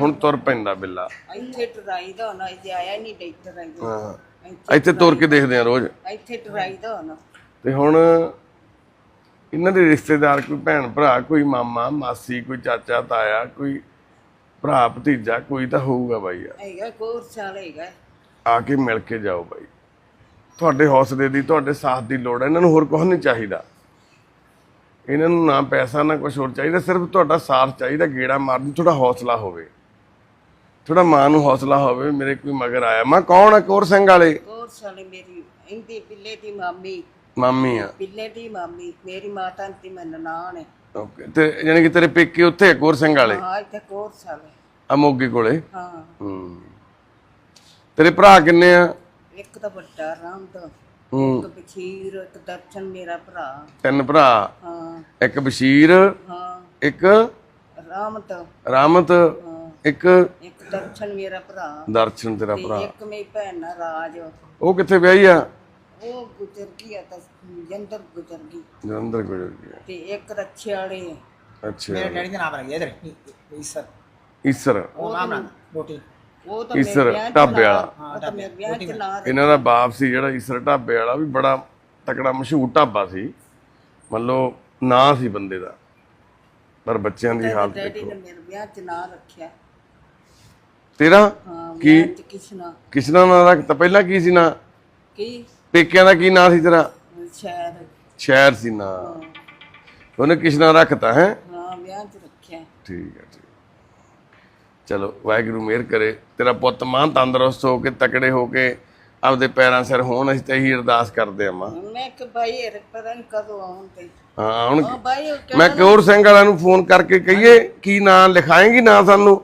ਹੁਣ ਤੁਰ ਪੈਂਦਾ ਬਿੱਲਾ। ਇੱਥੇ ਟਰਾਈ ਦਾ ਹੋਣਾ ਇੱਥੇ ਆਇਆ ਨਹੀਂ ਡਾਕਟਰ ਆਇਆ ਇੱਥੇ ਤੁਰ ਕੇ ਦੇਖਦੇ ਆ ਰੋਜ਼। ਇੱਥੇ ਟਰਾਈ ਦਾ ਹੋਣਾ। ਤੇ ਹੁਣ ਇਹਨਾਂ ਦੇ ਰਿਸ਼ਤੇਦਾਰ ਕੋਈ ਭੈਣ ਭਰਾ ਕੋਈ ਮਾਮਾ ਮਾਸੀ ਕੋਈ ਚਾਚਾ ਤਾਇਆ ਕੋਈ ਭਰਾ ਭਤੀਜਾ ਕੋਈ ਤਾਂ ਹੋਊਗਾ ਬਾਈ ਯਾਰ। ਹੈਗਾ ਕੋਰਸ ਵਾਲਾ ਹੈਗਾ। ਆ ਕੇ ਮਿਲ ਕੇ ਜਾਓ ਬਾਈ। ਤੁਹਾਡੇ ਹੌਸਲੇ ਦੀ ਤੁਹਾਡੇ ਸਾਥ ਦੀ ਲੋੜ ਹੈ ਇਹਨਾਂ ਨੂੰ ਹੋਰ ਕੁਝ ਨਹੀਂ ਚਾਹੀਦਾ। ਇਹਨਾਂ ਨੂੰ ਨਾ ਪੈਸਾ ਨਾ ਕੁਝ ਹੋਰ ਚਾਹੀਦਾ ਸਿਰਫ ਤੁਹਾਡਾ ਸਾਥ ਚਾਹੀਦਾ ਗੇੜਾ ਮਾਰਨ ਥੋੜਾ ਹੌਸਲਾ ਹੋਵੇ। ਥੋੜਾ ਮਾਂ ਨੂੰ ਹੌਸਲਾ ਹੋਵੇ ਮੇਰੇ ਕੋਈ ਮਗਰ ਆਇਆ। ਮਾਂ ਕੌਣ ਆ? ਕੋਰ ਸਿੰਘ ਵਾਲੇ? ਕੋਰਸ ਵਾਲੇ ਮੇਰੀ ਇਹਦੀ ਬਿੱਲੇ ਦੀ ਮਾਮੀ। ਮਾਮੀ ਆ। ਬਿੱਲੇ ਦੀ ਮਾਮੀ ਮੇਰੀ ਮਾਤਾ ਦੀ ਨਨਾਣ ਹੈ। ਓਕੇ। ਤੇ ਯਾਨੀ ਕਿ ਤੇਰੇ ਪੇਕੇ ਉੱਥੇ ਆ ਕੋਰ ਸਿੰਘ ਵਾਲੇ? ਹਾਂ ਇੱਥੇ ਕੋਰਸ ਵਾਲੇ। ਆ ਮੋਗੇ ਕੋਲੇ? ਹਾਂ। ਹੂੰ। ਤੇਰੇ ਭਰਾ ਕਿੰਨੇ ਆ? ਇੱਕ ਤਾਂ ਵੱਡਾ ਰਾਮ ਦਾ ਇੱਕ ਬਸ਼ੀਰ ਇੱਕ ਦਰਸ਼ਨ ਮੇਰਾ ਭਰਾ। ਤਿੰਨ ਭਰਾ? ਹਾਂ। ਇੱਕ ਬਸ਼ੀਰ ਹਾਂ। ਇੱਕ ਰਾਮਤ। ਹਾਂ। ਇੱਕ ਇੱਕ ਦਰਸ਼ਨ ਮੇਰਾ ਭਰਾ। ਦਰਸ਼ਨ ਤੇਰਾ ਭਰਾ। ਇੱਕ ਮੇਰੀ ਭੈਣ ਨਾਲ ਰਾਜ। ਉਹ ਕਿੱਥੇ ਵਿਆਹੀ ਆ? ਉਹ ਗੁਜ਼ਰ ਗਈ ਆ ਤਾਂ ਜੰਦਰ ਗੁਜ਼ਰ ਗਈ। ਜਲੰਧਰ ਗੁਜਰ ਗਿਆ ਤੇ ਇੱਕ ਰੱਖੇ ਵਾਲੇ ਅੱਛਾ। ਮੇਰੇ ਡੈਡੀ ਦਾ ਨਾਮ ਰੱਖ ਇਧਰ। ਈਸਰ। ਈਸਰ। ਉਹ ਨਾਮ ਰੱਖ ਬੋਟੀ ਉਹ ਤਾਂ ਮੇਰੇ ਵਿਆਹ ਚ ਢਾਬੇ ਵਾਲਾ। ਇਹਨਾਂ ਦਾ ਬਾਪ ਸੀ ਜਿਹੜਾ ਈਸਰ ਢਾਬੇ ਵਾਲਾ ਵੀ ਬੜਾ ਤਕੜਾ ਮਸ਼ਹੂਰ ਢਾਬਾ ਸੀ। ਮੰਨ ਲਓ ਨਾਂ ਸੀ ਬੰਦੇ ਦਾ। ਪਰ ਬੱਚਿਆਂ ਦੀ ਹਾਲਤ ਦੇਖੋ। ਮੇਰੇ ਵਿਆਹ ਚ ਲਾ ਰੱਖਿਆ। ਤੇਰਾ? ਹਾਂ ਕੀ? ਵਿਆਹ ਚ ਕਿਸ਼ਨਾ। ਕਿਸਨਾ ਨਾਂ ਰੱਖਤਾ ਪਹਿਲਾਂ ਕੀ ਸੀ ਨਾਂ? ਕੀ? ਪੇਕਿਆਂ ਦਾ ਕੀ ਨਾਂ ਸੀ ਤੇਰਾ? ਸ਼ਹਿਰ। ਸ਼ਹਿਰ ਸੀ ਨਾਂ। ਉਹਨੇ ਕਿਸਨਾ ਰੱਖਤਾ ਹੈ? ਹਾਂ ਵਿਆਹ ਚ ਰੱਖਿਆ। ਠੀਕ ਹੈ ਠੀਕ ਚਲੋ ਵਾਹਿਗੁਰੂ ਮਿਹਰ ਕਰੇ। ਤੇਰਾ ਪੁੱਤ ਮਾਂ ਤੰਦਰੁਸਤ ਹੋ ਕੇ ਤਕੜੇ ਹੋ ਕੇ ਆਪਦੇ ਪੈਰਾਂ ਸਿਰ ਹੋਣ ਅਸੀਂ ਤੇ ਇਹੀ ਅਰਦਾਸ ਕਰਦੇ ਆ ਮਾਂ। ਮੈਂ ਕਿ ਭਾਈ ਇਹ ਪਤਾ ਨਹੀਂ ਕਦੋਂ ਆਉਣ ਤੇ। ਹਾਂ ਹੁਣ ਉਹ ਭਾਈ ਉਹ ਮੈਂ ਕਿਉਰ ਸਿੰਘ ਵਾਲਿਆਂ ਨੂੰ ਫੋਨ ਕਰਕੇ ਕਹੀਏ ਕੀ ਨਾਂ ਲਿਖਾਏਗੀ ਨਾਂ ਸਾਨੂੰ?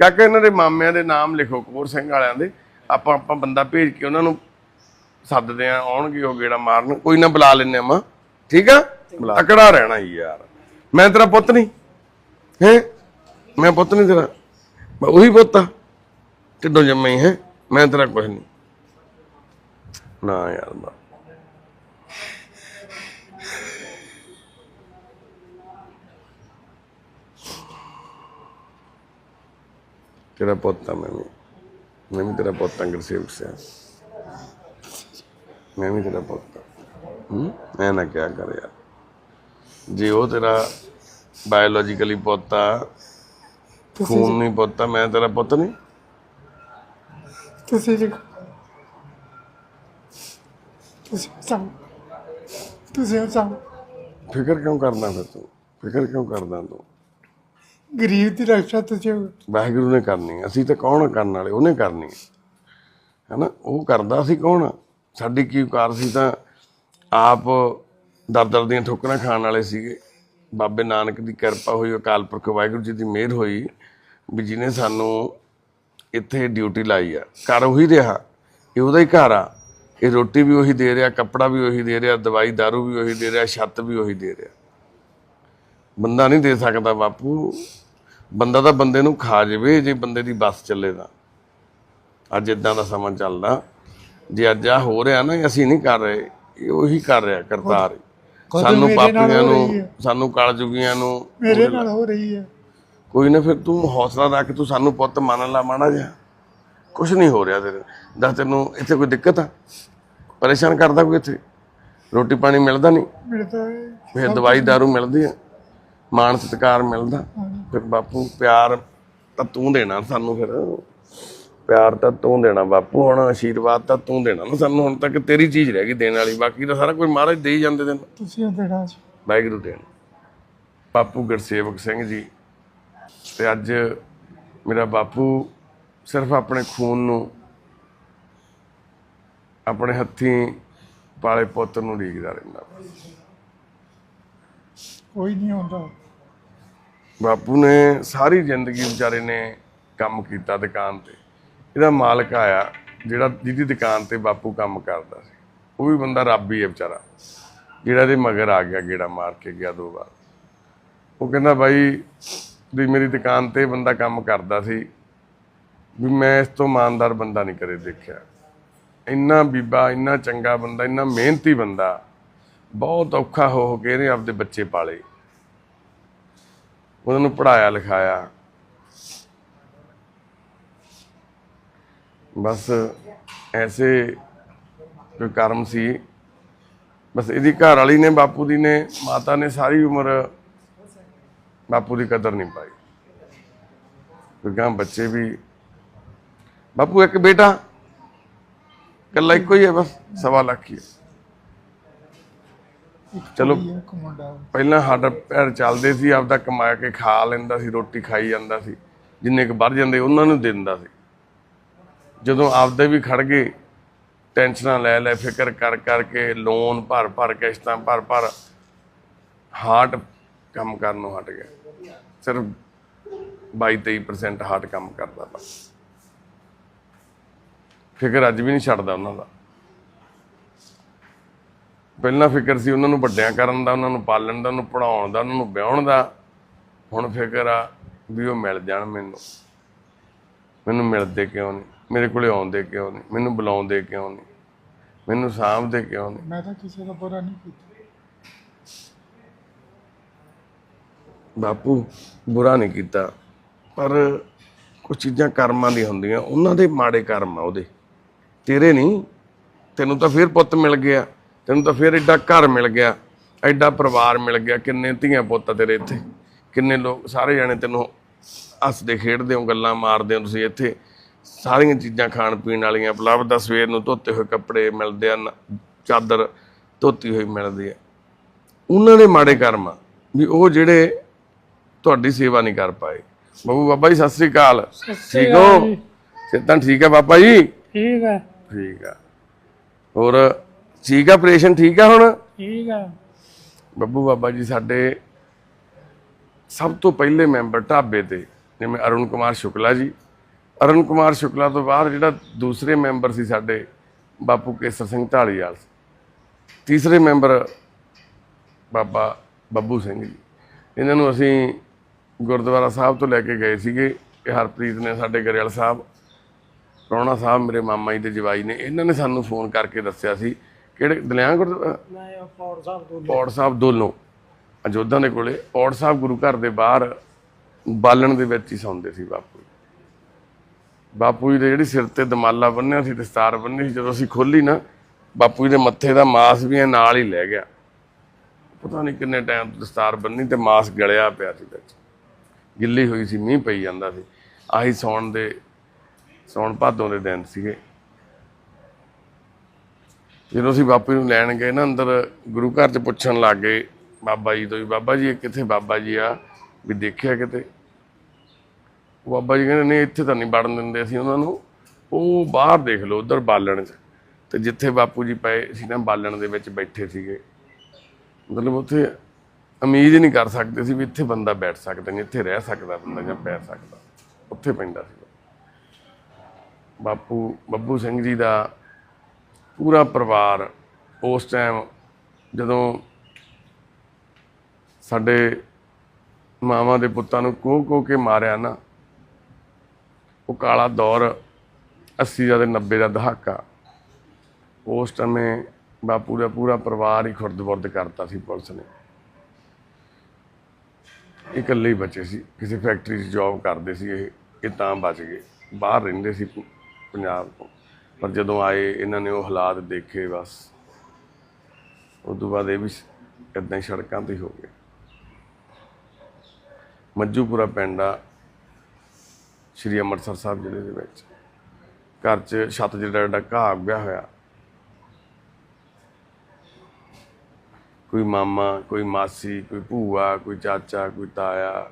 ਕਾਕੇ ਇਹਨਾਂ ਦੇ ਮਾਮਿਆਂ ਦੇ ਨਾਮ ਲਿਖੋ ਕੌਰ ਸਿੰਘ ਵਾਲਿਆਂ ਦੇ। ਆਪਾਂ ਆਪਾਂ ਬੰਦਾ ਭੇਜ ਕੇ ਉਹਨਾਂ ਨੂੰ ਸੱਦਦੇ ਆ ਆਉਣਗੇ ਉਹ ਗੇੜਾ ਮਾਰਨ। ਕੋਈ ਨਾ ਬੁਲਾ ਲੈਨੇ ਆ ਮਾਂ ਠੀਕ ਆ? ਤਕੜਾ ਰਹਿਣਾ ਹੀ ਯਾਰ? ਮੈਂ ਤੇਰਾ ਪੁੱਤ ਨਹੀਂ। ਹੈ? ਮੈਂ ਪੁੱਤ ਨਹੀਂ ਤੇਰਾ। ਮੈਂ ਉਹੀ ਪੁੱਤ ਆ। ਢਿੱਡੋਂ ਜੰਮਾ ਹੀ ਹੈ। ਮੈਂ ਤੇਰਾ ਕੁਝ ਨਹੀਂ। ਨਾ ਯਾਰ ਨਾ। ਤੇਰਾ ਪੁੱਤ ਆ ਮੈਂ ਵੀ ਮੈਂ ਵੀ ਤੇਰਾ ਪੁੱਤ ਆ ਗੁਰਸੇਵਕ ਸਿੰਘ ਮੈਂ ਵੀ ਤੇਰਾ ਪੁੱਤ ਆ ਹੂੰ ਮੈਂ ਨਾ ਕਿਆ ਕਰ ਯਾਰ ਜੇ ਉਹ ਤੇਰਾ ਬਾਇਓਲੋਜੀਕਲੀ ਪੁੱਤ ਆ ਖੂਨ ਨਹੀਂ ਪੁੱਤ ਆ ਮੈਂ ਤੇਰਾ ਪੁੱਤ ਨਹੀਂ ਤੁਸੀਂ ਲਿਖੋ ਤੁਸੀਂ ਚਾਹੋ ਤੁਸੀਂ ਚਾਹੋ ਫਿਕਰ ਕਿਉਂ ਕਰਦਾ ਫਿਰ ਤੂੰ ਫਿਕਰ ਕਿਉਂ ਕਰਦਾ ਤੂੰ ਗਰੀਬ ਦੀ ਰੱਖਿਆ ਤੁਸੀਂ। ਵਾਹਿਗੁਰੂ ਨੇ ਕਰਨੀ ਅਸੀਂ ਤਾਂ ਕੌਣ ਆ ਕਰਨ ਵਾਲੇ? ਉਹਨੇ ਕਰਨੀ ਹੈ। ਨਾ ਉਹ ਕਰਦਾ ਸੀ ਕੌਣ? ਆ? ਸਾਡੀ ਕੀ ਔਕਾਤ ਸੀ ਤਾਂ ਆਪ ਦਰ ਦਰ ਦੀਆਂ ਠੋਕਰਾਂ ਖਾਣ ਵਾਲੇ ਸੀਗੇ। ਬਾਬੇ ਨਾਨਕ ਦੀ ਕਿਰਪਾ ਹੋਈ, ਅਕਾਲ ਪੁਰਖ ਵਾਹਿਗੁਰੂ ਜੀ ਦੀ ਮਿਹਰ ਹੋਈ ਵੀ ਜਿਹਨੇ ਸਾਨੂੰ ਇੱਥੇ ਡਿਊਟੀ ਲਾਈ ਆ। ਘਰ ਉਹੀ ਰਿਹਾ। ਇਹ ਉਹਦਾ ਹੀ ਘਰ ਆ। ਇਹ ਰੋਟੀ ਵੀ ਉਹੀ ਦੇ ਰਿਹਾ, ਕੱਪੜਾ ਵੀ ਉਹੀ ਦੇ ਰਿਹਾ, ਦਵਾਈ ਦਾਰੂ ਵੀ ਉਹੀ ਦੇ ਰਿਹਾ, ਛੱਤ ਵੀ ਉਹੀ ਦੇ ਰਿਹਾ। ਬੰਦਾ ਨਹੀਂ ਦੇ ਸਕਦਾ ਬਾਪੂ। ਬੰਦਾ ਤਾਂ ਬੰਦੇ ਨੂੰ ਖਾ ਜਾਵੇ ਜੇ ਬੰਦੇ ਦੀ ਬੱਸ ਚੱਲੇ ਤਾਂ। ਅੱਜ ਇਦਾਂ ਦਾ ਸਮਾਂ ਚੱਲਦਾ। ਜੇ ਅੱਜ ਆ ਹੋ ਰਿਹਾ ਨਾ ਅਸੀਂ ਨਹੀਂ ਕਰ ਰਹੇ ਇਹ ਉਹੀ ਕਰ ਰਿਹਾ ਕਰਤਾਰ। ਸਾਨੂੰ ਪਾਪੀਆਂ ਨੂੰ। ਸਾਨੂੰ ਕਾਲਜੁਗੀਆਂ ਨੂੰ ਮੇਰੇ ਨਾਲ ਹੋ ਰਹੀ ਹੈ। ਕੋਈ ਨਾ ਫਿਰ ਤੂੰ ਹੌਸਲਾ ਰੱਖ ਤੂੰ ਸਾਨੂੰ ਪੁੱਤ ਮੰਨ ਲਾ ਮਾੜਾ ਜਿਹਾ। ਕੁਝ ਨਹੀਂ ਹੋ ਰਿਹਾ ਤੇਰੇ ਦੱਸ ਤੈਨੂੰ ਇੱਥੇ ਕੋਈ ਦਿੱਕਤ ਆ? ਪਰੇਸ਼ਾਨ ਕਰਦਾ ਕੋਈ ਇੱਥੇ? ਰੋਟੀ ਪਾਣੀ ਮਿਲਦਾ ਨਹੀਂ? ਤਾਂ ਫਿਰ ਦਵਾਈ ਦਾਰੂ ਮਿਲਦੀ ਆ ਮਾਣ ਸਤਿਕਾਰ ਮਿਲਦਾ ਫਿਰ ਬਾਪੂ ਪਿਆਰ ਤਾਂ ਤੂੰ ਦੇਣਾ ਸਾਨੂੰ ਫਿਰ। ਪਿਆਰ ਤਾਂ ਤੂੰ ਦੇਣਾ ਬਾਪੂ ਹੁਣ ਆਸ਼ੀਰਵਾਦ ਤਾਂ ਤੂੰ ਦੇਣਾ ਨਾ ਸਾਨੂੰ ਹੁਣ ਤੱਕ ਤੇਰੀ ਚੀਜ਼ ਰਹਿ ਗਈ ਦੇਣ ਵਾਲੀ ਬਾਕੀ ਤਾਂ ਸਾਰਾ ਕੁਝ ਮਹਾਰਾਜ ਦੇ ਹੀ ਜਾਂਦੇ ਤੈਨੂੰ। ਤੁਸੀਂ ਉਹ ਦੇਣਾ ਜੀ। ਵਾਹਿਗੁਰੂ ਦੇਣ। ਬਾਪੂ ਗੁਰਸੇਵਕ ਸਿੰਘ ਜੀ ਤੇ ਅੱਜ ਮੇਰਾ ਬਾਪੂ ਸਿਰਫ ਆਪਣੇ ਖੂਨ ਨੂੰ ਆਪਣੇ ਹੱਥੀਂ ਪਾਲੇ ਪੁੱਤ ਨੂੰ ਲੀਕਦਾ ਰਹਿੰਦਾ। ਕੋਈ ਨਹੀਂ ਹੁੰਦਾ। ਬਾਪੂ ਨੇ ਸਾਰੀ ਜ਼ਿੰਦਗੀ ਵਿਚਾਰੇ ਨੇ ਕੰਮ ਕੀਤਾ ਦੁਕਾਨ ਤੇ। ਇਹਦਾ ਮਾਲਕ ਆਇਆ, ਜਿਹੜਾ ਜਿਹਦੀ ਦੁਕਾਨ ਤੇ ਬਾਪੂ ਕੰਮ ਕਰਦਾ ਸੀ। ਉਹ ਵੀ ਬੰਦਾ ਰੱਬ ਹੀ ਹੈ ਵਿਚਾਰਾ। ਜਿਹੜਾ ਇਹਦੇ ਮਗਰ ਆ ਗਿਆ, ਗੇੜਾ ਮਾਰ ਕੇ ਗਿਆ ਦੋ ਵਾਰ। ਉਹ ਕਹਿੰਦਾ, ਬਾਈ, ਵੀ ਮੇਰੀ ਦੁਕਾਨ ਤੇ ਬੰਦਾ ਕੰਮ ਕਰਦਾ ਸੀ, ਵੀ ਮੈਂ ਇਸ ਤੋਂ ਇਮਾਨਦਾਰ ਬੰਦਾ ਨਹੀਂ ਕਰੇ ਦੇਖਿਆ। ਇੰਨਾ ਬੀਬਾ, ਇੰਨਾ ਚੰਗਾ ਬੰਦਾ, ਇੰਨਾ ਮਿਹਨਤੀ ਬੰਦਾ ਬਹੁਤ ਔਖਾ ਹੋ ਹੋ ਕੇ ਇਹਨੇ ਆਪਦੇ ਬੱਚੇ ਪਾਲੇ। ਉਹਨਾਂ ਨੂੰ ਪੜਾਇਆ ਲਿਖਾਇਆ। ਬਸ ਐਸੇ ਕੋਈ ਕਰਮ ਸੀ। ਬਸ ਇਹਦੀ ਘਰ ਵਾਲੀ ਨੇ, ਬਾਪੂ ਦੀ ਨੇ, ਮਾਤਾ ਨੇ ਸਾਰੀ ਉਮਰ ਬਾਪੂ ਦੀ ਕਦਰ ਨਹੀਂ ਪਾਈ। ਕਿਉਂਕਿ ਬੱਚੇ ਵੀ, ਬਾਪੂ ਇੱਕ ਬੇਟਾ ਕੱਲਾ ਇੱਕੋ ਹੀ ਹੈ, ਬਸ ਸਵਾ ਲੱਖ ਹੀ ਹੈ। ਚਲੋ। ਪਹਿਲਾਂ ਸਾਡਾ ਪੈਰ ਚੱਲਦੇ ਸੀ ਆਪਦਾ ਕਮਾ ਕੇ ਖਾ ਲੈਂਦਾ ਸੀ ਰੋਟੀ ਖਾਈ ਜਾਂਦਾ ਸੀ। ਜਿੰਨੇ ਕੁ ਵੱਧ ਜਾਂਦੇ ਉਹਨਾਂ ਨੂੰ ਦੇ ਦਿੰਦਾ ਸੀ। ਜਦੋਂ ਆਪਦੇ ਵੀ ਖੜ ਗਏ ਟੈਨਸ਼ਨਾਂ ਲੈ ਲੈ ਫਿਕਰ ਕਰ ਕਰਕੇ ਲੋਨ ਭਰ ਭਰ ਕਿਸ਼ਤਾਂ ਭਰ ਭਰ ਹਾਰਟ ਕੰਮ ਕਰਨ ਨੂੰ ਹਟ ਗਿਆ। ਸਿਰਫ 22-23% ਹਾਰਟ ਕੰਮ ਕਰਦਾ ਬਸ ਫਿਕਰ ਅੱਜ ਵੀ ਨਹੀਂ ਛੱਡਦਾ ਉਹਨਾਂ ਦਾ। ਪਹਿਲਾਂ ਫਿਕਰ ਸੀ ਉਹਨਾਂ ਨੂੰ ਵੱਡਿਆਂ ਕਰਨ ਦਾ ਉਹਨਾਂ ਨੂੰ ਪਾਲਣ ਦਾ ਉਹਨਾਂ ਨੂੰ ਪੜਾਉਣ ਦਾ ਉਹਨਾਂ ਨੂੰ ਵਿਆਹਣ ਦਾ। ਹੁਣ ਫਿਕਰ ਆ ਵੀ ਉਹ ਮਿਲ ਜਾਣ ਮੈਨੂੰ। ਮੈਨੂੰ ਮਿਲਦੇ ਕਿਉਂ ਨਹੀਂ? ਮੇਰੇ ਕੋਲੇ ਆਉਂਦੇ ਕਿਉਂ ਨਹੀਂ? ਮੈਨੂੰ ਬੁਲਾਉਂਦੇ ਕਿਉਂ ਨਹੀਂ? ਮੈਨੂੰ ਸਾਂਭਦੇ ਕਿਉਂ ਨਹੀਂ? ਮੈਂ ਤਾਂ ਕਿਸੇ ਦਾ ਬੁਰਾ ਨਹੀਂ ਕੀਤਾ। ਬਾਪੂ ਬੁਰਾ ਨਹੀਂ ਕੀਤਾ। ਪਰ ਕੁਝ ਚੀਜ਼ਾਂ ਕਰਮਾਂ ਦੀਆਂ ਹੁੰਦੀਆਂ। ਉਹਨਾਂ ਦੇ ਮਾੜੇ ਕਰਮ ਆ ਉਹਦੇ। ਤੇਰੇ ਨਹੀਂ ਤੈਨੂੰ ਤਾਂ ਫਿਰ ਪੁੱਤ ਮਿਲ ਗਿਆ। ਤੈਨੂੰ ਤਾਂ ਫਿਰ ਐਡਾ ਘਰ ਮਿਲ ਗਿਆ ਐਡਾ ਪਰਿਵਾਰ ਮਿਲ ਗਿਆ ਕਿੰਨੇ ਧੀਆਂ ਪੁੱਤ ਤੇਰੇ ਇੱਥੇ ਕਿੰਨੇ ਲੋਕ ਸਾਰੇ ਜਾਣੇ ਤੈਨੂੰ ਹੱਸਦੇ ਖੇਡਦੇ ਹੋ ਗੱਲਾਂ ਮਾਰਦੇ ਹੋ ਤੁਸੀਂ ਇੱਥੇ ਸਾਰੀਆਂ ਚੀਜ਼ਾਂ ਖਾਣ ਪੀਣ ਵਾਲੀਆਂ ਉਪਲਬਧ ਦਾ ਸਵੇਰ ਨੂੰ ਧੋਤੇ ਹੋਏ ਕੱਪੜੇ ਮਿਲਦੇ ਹਨ ਚਾਦਰ ਧੋਤੀ ਹੋਈ ਮਿਲਦੀ ਹੈ ਉਹਨਾਂ ਦੇ ਮਾੜੇ ਕਰਮ ਵੀ ਉਹ ਜਿਹੜੇ ਤੁਹਾਡੀ ਸੇਵਾ ਨਹੀਂ ਕਰ ਪਾਏ। ਬਾਬੂ ਬਾਬਾ ਜੀ ਸਤਿ ਸ੍ਰੀ ਅਕਾਲ। ਠੀਕ ਹੋ? ਸਿੱਧਾ ਠੀਕ ਹੈ ਬਾਬਾ ਜੀ? ਠੀਕ ਹੈ ਠੀਕ ਆ। ਹੋਰ ਠੀਕ ਆ ਆਪਰੇਸ਼ਨ ਠੀਕ ਆ ਹੁਣ? ਠੀਕ ਹੈ ਬੱਬੂ ਬਾਬਾ ਜੀ ਸਾਡੇ ਸਭ ਤੋਂ ਪਹਿਲੇ ਮੈਂਬਰ ਢਾਬੇ ਤੇ ਜਿਵੇਂ ਅਰੁਣ ਕੁਮਾਰ ਸ਼ੁਕਲਾ ਜੀ। ਅਰੁਣ ਕੁਮਾਰ ਸ਼ੁਕਲਾ ਤੋਂ ਬਾਅਦ ਜਿਹੜਾ ਦੂਸਰੇ ਮੈਂਬਰ ਸੀ ਸਾਡੇ ਬਾਪੂ ਕੇਸਰ ਸਿੰਘ ਢਾਲੀਵਾਲ ਤੀਸਰੇ ਮੈਂਬਰ ਬਾਬਾ ਬੱਬੂ ਸਿੰਘ ਜੀ। ਇਹਨਾਂ ਨੂੰ ਅਸੀਂ ਗੁਰਦੁਆਰਾ ਸਾਹਿਬ ਤੋਂ ਲੈ ਕੇ ਗਏ ਸੀਗੇ। ਇਹ ਹਰਪ੍ਰੀਤ ਨੇ ਸਾਡੇ ਗਰੇਵਾਲ ਸਾਹਿਬ ਰੌਣਾ ਸਾਹਿਬ ਮੇਰੇ ਮਾਮਾ ਜੀ ਦੇ ਜਵਾਈ ਨੇ। ਇਹਨਾਂ ਨੇ ਸਾਨੂੰ ਫੋਨ ਕਰਕੇ ਦੱਸਿਆ ਸੀ ਕਿਹੜੇ ਦਲਿਆਂ ਗੁਰਦੁਆਰਾ ਮੈਂ ਪੌੜ ਸਾਹਿਬ ਤੋਂ ਪੌੜ ਸਾਹਿਬ ਦੋਲੋਂ ਅਜੋਧਾ ਦੇ ਕੋਲੇ। ਪੌੜ ਸਾਹਿਬ ਗੁਰੂ ਘਰ ਦੇ ਬਾਹਰ ਬਾਲਣ ਦੇ ਵਿੱਚ ਹੀ ਸੌਂਦੇ ਸੀ ਬਾਪੂ ਜੀ। ਬਾਪੂ ਜੀ ਦੇ ਜਿਹੜੀ ਸਿਰ ਤੇ ਦਮਾਲਾ ਬੰਨਿਆ ਸੀ ਦਸਤਾਰ ਬੰਨੀ ਸੀ ਜਦੋਂ ਅਸੀਂ ਖੋਲੀ ਨਾ ਬਾਪੂ ਜੀ ਦੇ ਮੱਥੇ ਦਾ ਮਾਸ ਵੀ ਨਾਲ ਹੀ ਲੈ ਗਿਆ। ਪਤਾ ਨਹੀਂ ਕਿੰਨੇ ਟਾਈਮ ਦਸਤਾਰ ਬੰਨੀ ਤੇ ਮਾਸ ਗਲਿਆ ਪਿਆ ਸੀ ਵਿੱਚ। ਗਿੱਲੀ ਹੋਈ ਸੀ ਮੀਂਹ ਪਈ ਜਾਂਦਾ ਸੀ। ਆਹੀ ਸੌਣ ਦੇ ਸੌਣ ਭਾਦੋਂ ਦੇ ਦਿਨ ਸੀਗੇ। ਜਦੋਂ ਅਸੀਂ ਬਾਪੂ ਨੂੰ ਲੈਣ ਗਏ ਨਾ ਅੰਦਰ, ਗੁਰੂ ਘਰ 'ਚ ਪੁੱਛਣ ਲੱਗ ਗਏ ਬਾਬਾ ਜੀ ਤੋਂ ਵੀ, ਬਾਬਾ ਜੀ, ਇਹ ਕਿੱਥੇ ਬਾਬਾ ਜੀ ਆ? ਵੀ ਦੇਖਿਆ ਕਿਤੇ? ਬਾਬਾ ਜੀ ਕਹਿੰਦੇ, ਨਹੀਂ, ਇੱਥੇ ਤਾਂ ਨਹੀਂ ਵੜਨ ਦਿੰਦੇ ਅਸੀਂ ਉਹਨਾਂ ਨੂੰ। ਉਹ ਬਾਹਰ ਦੇਖ ਲਓ, ਉਧਰ ਬਾਲਣ 'ਚ। ਤੇ ਜਿੱਥੇ ਬਾਪੂ ਜੀ ਪਏ ਸੀ ਨਾ, ਬਾਲਣ ਦੇ ਵਿੱਚ ਬੈਠੇ ਸੀਗੇ। ਮਤਲਬ ਉੱਥੇ ਉਮੀਦ ਹੀ ਨਹੀਂ ਕਰ ਸਕਦੇ ਸੀ ਵੀ ਇੱਥੇ ਬੰਦਾ ਬੈਠ ਸਕਦਾ ਨਹੀਂ, ਇੱਥੇ ਰਹਿ ਸਕਦਾ ਬੰਦਾ ਜਾਂ ਪੈ ਸਕਦਾ। ਉੱਥੇ ਪੈਂਦਾ ਸੀ ਬਾਪੂ, ਬੱਬੂ ਸਿੰਘ ਜੀ ਦਾ ਪੂਰਾ ਪਰਿਵਾਰ ਉਸ ਟਾਈਮ ਜਦੋਂ ਸਾਡੇ ਮਾਵਾਂ ਦੇ ਪੁੱਤਾਂ ਨੂੰ ਕੋਹ ਕੋਹ ਕੇ ਮਾਰਿਆ ਨਾ, ਉਹ ਕਾਲਾ ਦੌਰ 80 ਦਾ ਤੇ 90 ਦਾ ਦਹਾਕਾ, ਉਸ ਟਾਈਮੇ ਬਾਪੂ ਦਾ ਪੂਰਾ ਪਰਿਵਾਰ ਹੀ ਖੁਰਦ-ਬੁਰਦ ਕਰਤਾ ਸੀ ਪੁਲਿਸ ਨੇ। ਇਕੱਲੇ ਹੀ ਬਚੇ ਸੀ, ਕਿਸੇ ਫੈਕਟਰੀ 'ਚ ਜੌਬ ਕਰਦੇ ਸੀ ਇਹ ਇਹ ਤਾਂ ਬਚ ਗਏ, ਬਾਹਰ ਰਹਿੰਦੇ ਸੀ ਪੰਜਾਬ ਤੋਂ। ਪਰ ਜਦੋਂ ਆਏ, ਇਹਨਾਂ ਨੇ ਉਹ ਹਾਲਾਤ ਦੇਖੇ ਬਸ। ਉਸ ਤੋਂ ਬਾਅਦ ਇਹ ਵੀ ਇਦਾਂ ਹੀ ਸੜਕਾਂ ਤੇ ਹੋ ਗਏ। ਮੱਜੂਪੁਰਾ ਪਿੰਡ ਆ, ਸ਼੍ਰੀ ਅੰਮ੍ਰਿਤਸਰ ਸਾਹਿਬ ਜ਼ਿਲ੍ਹੇ ਦੇ ਵਿੱਚ। ਘਰ 'ਚ ਛੱਤ ਜਿਹੜਾ ਜਿਹੜਾ ਘਾਹ ਉੱਗਿਆ ਹੋਇਆ। ਕੋਈ ਮਾਮਾ, ਕੋਈ ਮਾਸੀ, ਕੋਈ ਭੂਆ, ਕੋਈ ਚਾਚਾ, ਕੋਈ ਤਾਇਆ,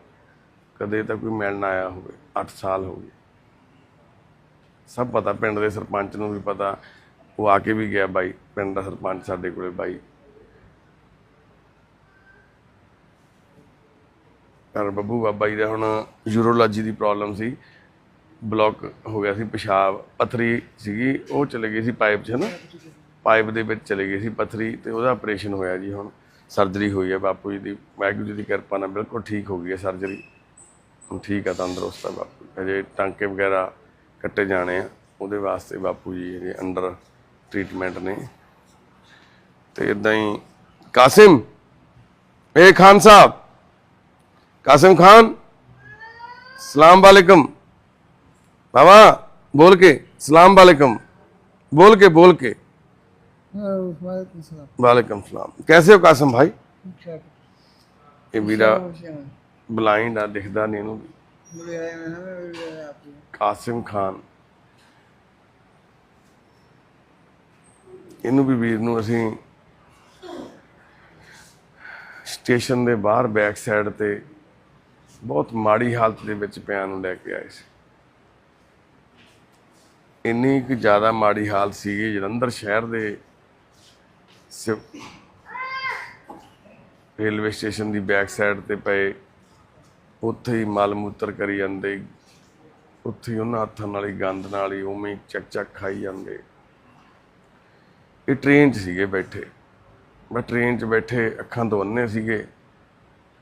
ਕਦੇ ਤਾਂ ਕੋਈ ਮਿਲਣ ਆਇਆ ਹੋਵੇ। 8 ਸਾਲ ਹੋ ਗਏ। ਸਭ ਪਤਾ, ਪਿੰਡ ਦੇ ਸਰਪੰਚ ਨੂੰ ਵੀ ਪਤਾ, ਉਹ ਆ ਕੇ ਵੀ ਗਿਆ ਬਾਈ, ਪਿੰਡ ਦਾ ਸਰਪੰਚ ਸਾਡੇ ਕੋਲੇ ਬਾਈ। ਪਰ ਬੱਬੂ ਬਾਬਾ ਜੀ ਦਾ ਹੁਣ ਯੂਰੋਲੋਜੀ ਦੀ ਪ੍ਰੋਬਲਮ ਸੀ ਬਲੌਕ ਹੋ ਗਿਆ ਸੀ ਪਿਸ਼ਾਬ, ਪਥਰੀ ਸੀਗੀ, ਉਹ ਚਲੇ ਗਈ ਸੀ ਪਾਈਪ 'ਚ ਨਾ ਪਾਈਪ ਦੇ ਵਿੱਚ ਚਲੇ ਗਈ ਸੀ ਪਥਰੀ ਤੇ ਉਹਦਾ ਆਪਰੇਸ਼ਨ ਹੋਇਆ ਜੀ ਹੁਣ। ਸਰਜਰੀ ਹੋਈ ਹੈ ਬਾਪੂ ਜੀ ਦੀ, ਵਾਹਿਗੁਰੂ ਜੀ ਦੀ ਕਿਰਪਾ ਨਾਲ ਬਿਲਕੁਲ ਠੀਕ ਹੋ ਗਈ ਹੈ ਸਰਜਰੀ ਹੁਣ ਠੀਕ ਆ ਤੰਦਰੁਸਤ ਆ ਬਾਪੂ, ਅਜੇ ਟਾਂਕੇ ਵਗੈਰਾ ਕੱਟੇ ਜਾਣੇ ਆ ਉਹਦੇ ਵਾਸਤੇ ਬਾਪੂ ਜੀ ਅਜੇ ਅੰਡਰ ਟ੍ਰੀਟਮੈਂਟ ਨੇ ਤੇ ਇਦਾਂ ਹੀ ਕਾਸਿਮ ਏ ਖਾਨ ਸਾਹਿਬ कासिम खान सलाम वालेकुम बाबा बोल के सलाम वालेकुम बोल के बोल के वालेकुम सलाम कैसे हो कासिम भाई ਇਹ ਵੀਰਾ ਬਲਾਈਂਡ ਆ ਦਿਖਦਾ ਨਹੀਂ ਇਹਨੂੰ ਕਾਸਿਮ ਖਾਨ। ਇਹਨੂੰ ਵੀ ਵੀਰ ਨੂੰ ਅਸੀਂ ਸਟੇਸ਼ਨ ਦੇ ਬਾਹਰ ਬੈਕ ਸਾਈਡ ਤੇ ਬਹੁਤ ਮਾੜੀ ਹਾਲਤ ਦੇ ਵਿੱਚ ਪਿਆ ਨੂੰ ਲੈ ਕੇ ਆਏ ਸੀ। ਇੰਨੀ ਕੁ ਜ਼ਿਆਦਾ ਮਾੜੀ ਹਾਲਤ ਸੀਗੀ, ਜਲੰਧਰ ਸ਼ਹਿਰ ਦੇ ਸਿਵ- ਰੇਲਵੇ ਸਟੇਸ਼ਨ ਦੀ ਬੈਕ ਸਾਈਡ ਤੇ ਪਏ ਉੱਥੇ ਹੀ ਮਲ ਮੂਤਰ ਕਰੀ ਜਾਂਦੇ। ਉੱਥੇ ਹੀ ਉਹਨਾਂ ਹੱਥਾਂ ਨਾਲ ਹੀ, ਗੰਦ ਨਾਲ ਹੀ ਉਵੇਂ ਚੱਕ ਚੱਕ ਖਾਈ ਜਾਂਦੇ। ਇਹ ਟ੍ਰੇਨ 'ਚ ਸੀਗੇ ਬੈਠੇ। ਮੈਂ ਟ੍ਰੇਨ 'ਚ ਬੈਠੇ, ਅੱਖਾਂ ਤੋਂ ਸੀਗੇ।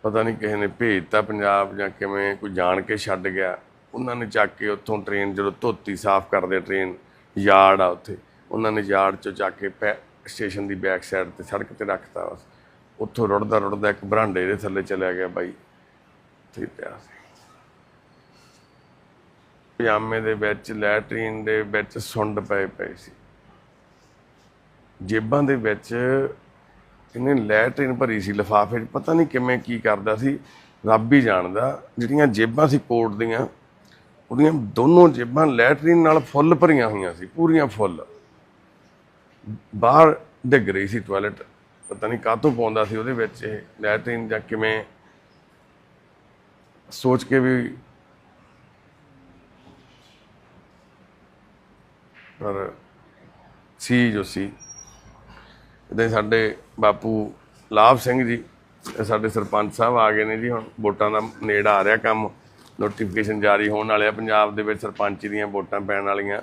ਪਤਾ ਨਹੀਂ ਕਿਸੇ ਨੇ ਭੇਜਤਾ ਪੰਜਾਬ ਜਾਂ ਕਿਵੇਂ, ਕੋਈ ਜਾਣ ਕੇ ਛੱਡ ਗਿਆ। ਉਹਨਾਂ ਨੇ ਚੱਕ ਕੇ ਉੱਥੋਂ ਟ੍ਰੇਨ ਜਦੋਂ ਧੋਤੀ, ਸਾਫ਼ ਕਰਦੇ ਟ੍ਰੇਨ ਯਾਰਡ ਆ ਉੱਥੇ। ਉਹਨਾਂ ਨੇ ਯਾਰਡ 'ਚੋਂ ਚੱਕ ਕੇ ਪੈ ਸਟੇਸ਼ਨ ਦੀ ਬੈਕ ਸਾਈਡ ਤੇ ਸੜਕ ਤੇ ਰੱਖਤਾ ਬਸ। ਉੱਥੋਂ ਰੁੜਦਾ ਰੁੜਦਾ ਇੱਕ ਬਰਾਂਡੇ ਦੇ ਥੱਲੇ ਚਲਿਆ ਗਿਆ ਬਾਈ। ਤੇ ਪਿਆ ਸੀ ਪਜਾਮੇ ਦੇ ਵਿੱਚ, ਲੈਟਰੀਨ ਦੇ ਵਿੱਚ ਸੁੰਡ ਪਏ ਪਏ ਸੀ। ਜੇਬਾਂ ਦੇ ਵਿੱਚ ਇਹਨੇ ਲੈਟਰੀਨ ਭਰੀ ਸੀ ਲਿਫਾਫੇ 'ਚ। ਪਤਾ ਨਹੀਂ ਕਿਵੇਂ ਕੀ ਕਰਦਾ ਸੀ। ਰੱਬ ਹੀ ਜਾਣਦਾ, ਜਿਹੜੀਆਂ ਜੇਬਾਂ ਸੀ ਕੋਟ ਦੀਆਂ, ਉਹਦੀਆਂ ਦੋਨੋਂ ਜੇਬਾਂ ਲੈਟਰੀਨ ਨਾਲ ਫੁੱਲ ਭਰੀਆਂ ਹੋਈਆਂ ਸੀ, ਪੂਰੀਆਂ ਫੁੱਲ। ਬਾਹਰ ਡਿੱਗ ਰਹੀ ਸੀ ਟਾਇਲਟ ਪਤਾ ਨਹੀਂ ਕਾਹਤੋਂ ਪਾਉਂਦਾ ਸੀ ਉਹਦੇ ਵਿੱਚ ਇਹ ਲੈਟਰੀਨ ਜਾਂ ਕਿਵੇਂ ਸੋਚ ਕੇ ਵੀ ਪਰ ਸੀ ਜੋ ਸੀ। ਇਦਾਂ ਸਾਡੇ ਬਾਪੂ ਲਾਭ ਸਿੰਘ ਜੀ ਸਾਡੇ ਸਰਪੰਚ ਸਾਹਿਬ ਆ ਗਏ ਨੇ ਜੀ ਹੁਣ। ਵੋਟਾਂ ਦਾ ਨੇੜਾ ਆ ਰਿਹਾ ਕੰਮ। ਨੋਟੀਫਿਕੇਸ਼ਨ ਜਾਰੀ ਹੋਣ ਵਾਲੇ ਆ। ਪੰਜਾਬ ਦੇ ਵਿੱਚ ਸਰਪੰਚ ਦੀਆਂ ਵੋਟਾਂ ਪੈਣ ਵਾਲੀਆਂ।